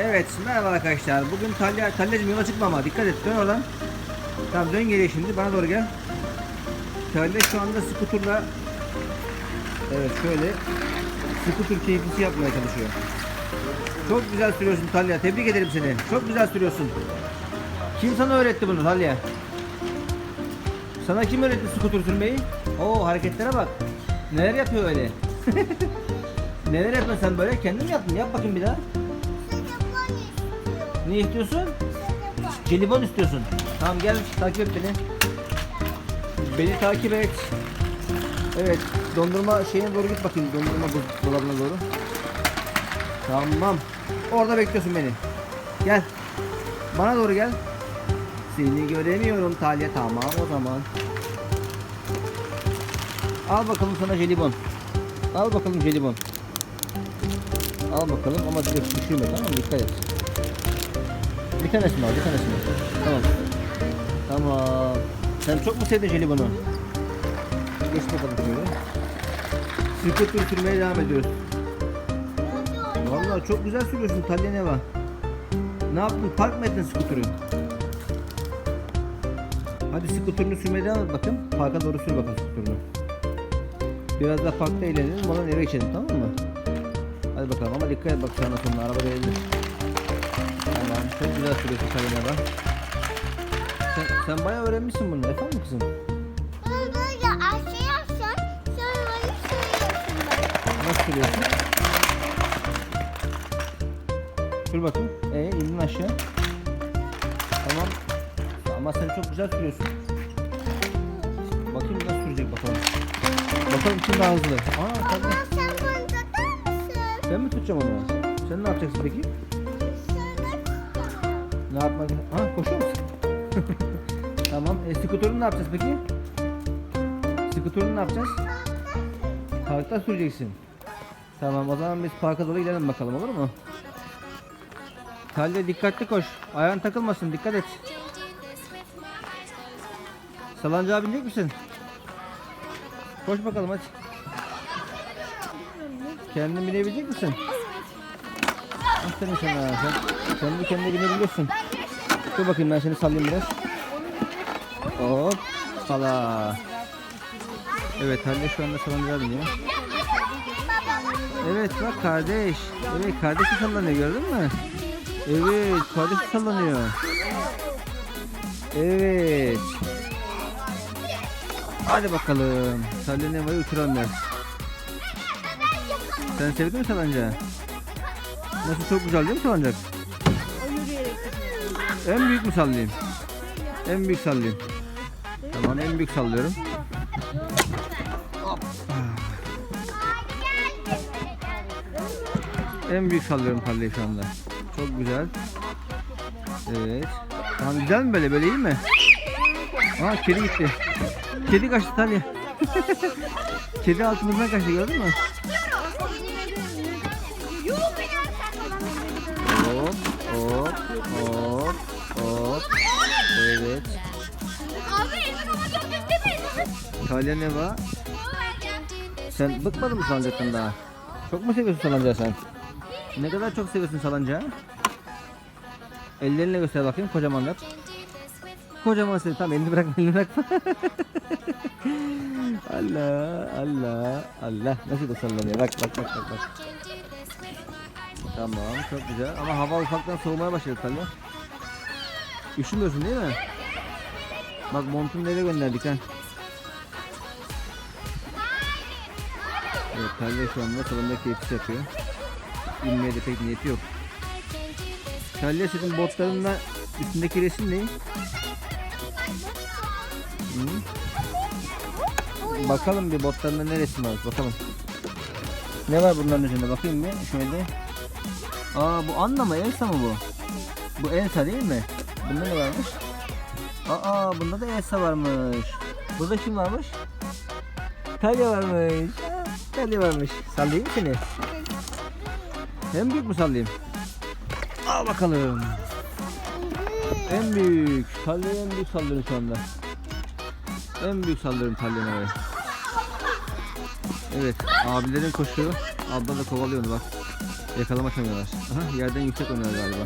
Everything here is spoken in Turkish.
Evet merhaba arkadaşlar. Bugün Talya, Talya'cım yola çıkma ama dikkat et dön oradan. Tamam dön geriye şimdi bana doğru gel. Talya şu anda skuturla Evet şöyle skutur keyfisi yapmaya çalışıyor. Çok güzel sürüyorsun Talya. Tebrik ederim seni. Çok güzel sürüyorsun. Kim sana öğretti bunu Talya? Sana kim öğretti skuter sürmeyi? Oo hareketlere bak. Neler yapıyor öyle? Neler yapıyorsun sen böyle? Kendin mi yaptın? Yap bakayım bir daha. Ne istiyorsun? Jelibon istiyorsun. Tamam gel takip et beni. Beni takip et. Evet dondurma şeyine doğru git bakayım. Dondurma dolabına doğru. Tamam. Orada bekliyorsun beni. Gel. Bana doğru gel. Seni göremiyorum Talya. Tamam o zaman. Al bakalım sana jelibon. Al bakalım jelibon. Al bakalım ama direkt düşürme tamam mı? Dikkat et. Bir tanesini al, bir tanesini. Tamam. Tamam. Sen çok mu sevdin jelibonu? Geç bakalım şöyle. Scooter sürmeye devam ediyoruz. Vallahi çok güzel sürüyorsun Talya ne yaptın? Park mı ettin scooter'ı? Hadi scooter'ını sürmeye devam et bakın. Parka doğru sür bakın scooter'ını. Biraz da parkta eğlenelim, ondan eve geçelim tamam mı? Hadi bakalım ama dikkat et bak sana sonuna araba değildir. Tamam, çok güzel sürüyorsun bak. Sen, sen bayağı öğrenmişsin bunu, efendim kızım? Nasıl sürüyorsun? Sür bakayım. Ee, indin aşağı. Tamam. Ama sen çok güzel sürüyorsun. Bakayım nasıl sürecek bakalım. Bakalım kim daha hızlı. Aa tabii. Ben mi tutacağım onu? Sen ne yapacaksın peki? Ne yapmak? Ha koşuyor musun? tamam. E, skuterını ne yapacağız peki? Skuterını ne yapacağız? Parkta süreceksin. Tamam o zaman biz parka doğru gidelim bakalım olur mu? Talya dikkatli koş. Ayağın takılmasın dikkat et. Salancağa binecek misin? Koş bakalım hadi. Kendin binebilecek misin? Aferin sana. Sen, sen de kendine binebiliyorsun. Dur bakayım ben seni sallayayım biraz. Hop. Sala. Evet Halil şu anda salıncağa biniyor. Evet bak kardeş. Evet kardeşi sallanıyor gördün mü? Evet kardeşi sallanıyor. Evet. Hadi bakalım. Uçuralım biraz. Sen sevdin mi salıncağı? Nasıl çok güzel değil mi salıncak? En büyük mü sallayayım? En büyük sallayayım. Tamam en büyük sallıyorum. En büyük sallıyorum Talya şu anda. Çok güzel. Evet. Tamam güzel mi böyle? Böyle iyi mi? Aa kedi gitti. Kedi kaçtı Talya. kedi altımızdan kaçtı gördün mü? Talya ne var? Sen bıkmadın mı salıncaktan daha? Çok mu seviyorsun salıncağı sen? Ne kadar çok seviyorsun salıncağı? Ellerinle göster bakayım kocaman yap. Kocaman seni tamam elini bırakma elini bırakma. Allah Allah Allah nasıl da sallanıyor bak bak bak bak bak. Tamam çok güzel ama hava ufaktan soğumaya başladı tabii. Üşümüyorsun değil mi? Bak montunu nereye gönderdik ha? Evet Talya şu anda salonda keyifli yapıyor. İnmeye de pek niyeti yok. Talya senin botlarında üstündeki resim ne? Hı? Bakalım bir botlarında ne resim var bakalım. Ne var bunların üzerinde bakayım bir şöyle. Aa bu Anna mı Elsa mı bu? Bu Elsa değil mi? Bunda ne varmış? Aa bunda da Elsa varmış. Burada kim varmış? Talya varmış. Talya varmış. Sallayayım mı seni? En büyük mü sallayayım? Al bakalım. En büyük. Talya'yı en büyük sallıyorum şu anda. En büyük sallıyorum Talya'nın oraya. Evet. Abilerin koşuyor. Abla da kovalıyor onu bak. Yakalamaç oynuyorlar. Aha yerden yüksek oynuyorlar galiba.